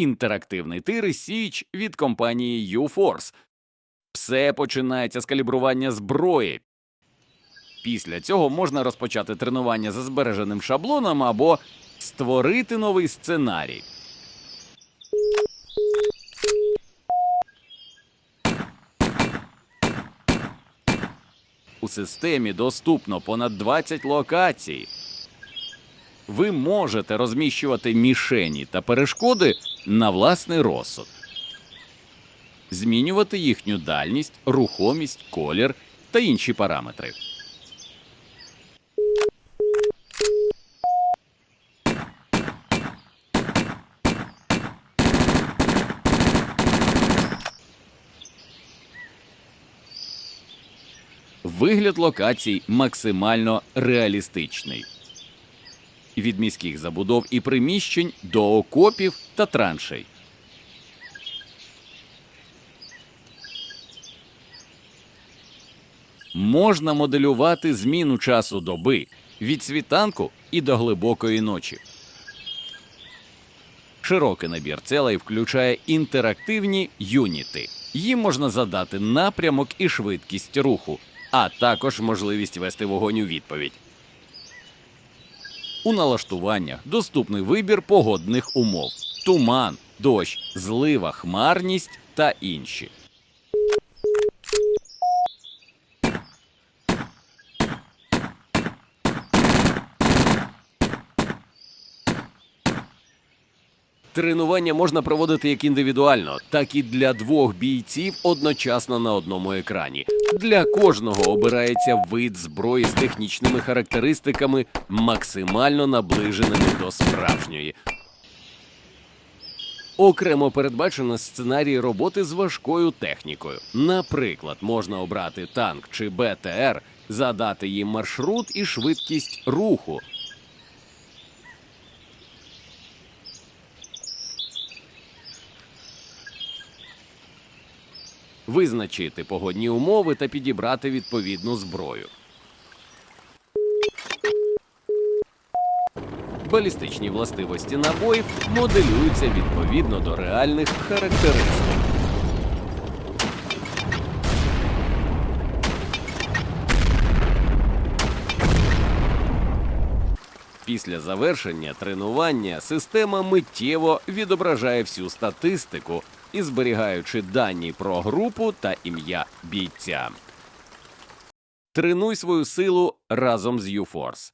інтерактивний тир січ від компанії UForce. Все починається з калібрування зброї. Після цього можна розпочати тренування за збереженим шаблоном або створити новий сценарій. У системі доступно понад 20 локацій. Ви можете розміщувати мішені та перешкоди на власний розсуд, змінювати їхню дальність, рухомість, колір та інші параметри. Вигляд локацій максимально реалістичний. Від міських забудов і приміщень до окопів та траншей. Можна моделювати зміну часу доби від світанку і до глибокої ночі. Широкий набір целей включає інтерактивні юніти. Їм можна задати напрямок і швидкість руху, а також можливість вести вогонь у відповідь. У налаштуваннях доступний вибір погодних умов: туман, дощ, злива, хмарність та інші. Тренування можна проводити як індивідуально, так і для двох бійців одночасно на одному екрані. Для кожного обирається вид зброї з технічними характеристиками, максимально наближеними до справжньої. Окремо передбачено сценарій роботи з важкою технікою. Наприклад, можна обрати танк чи БТР, задати їм маршрут і швидкість руху, визначити погодні умови та підібрати відповідну зброю. Балістичні властивості набоїв моделюються відповідно до реальних характеристик. Після завершення тренування система миттєво відображає всю статистику і зберігаючи дані про групу та ім'я бійця. Тренуй свою силу разом з UForce.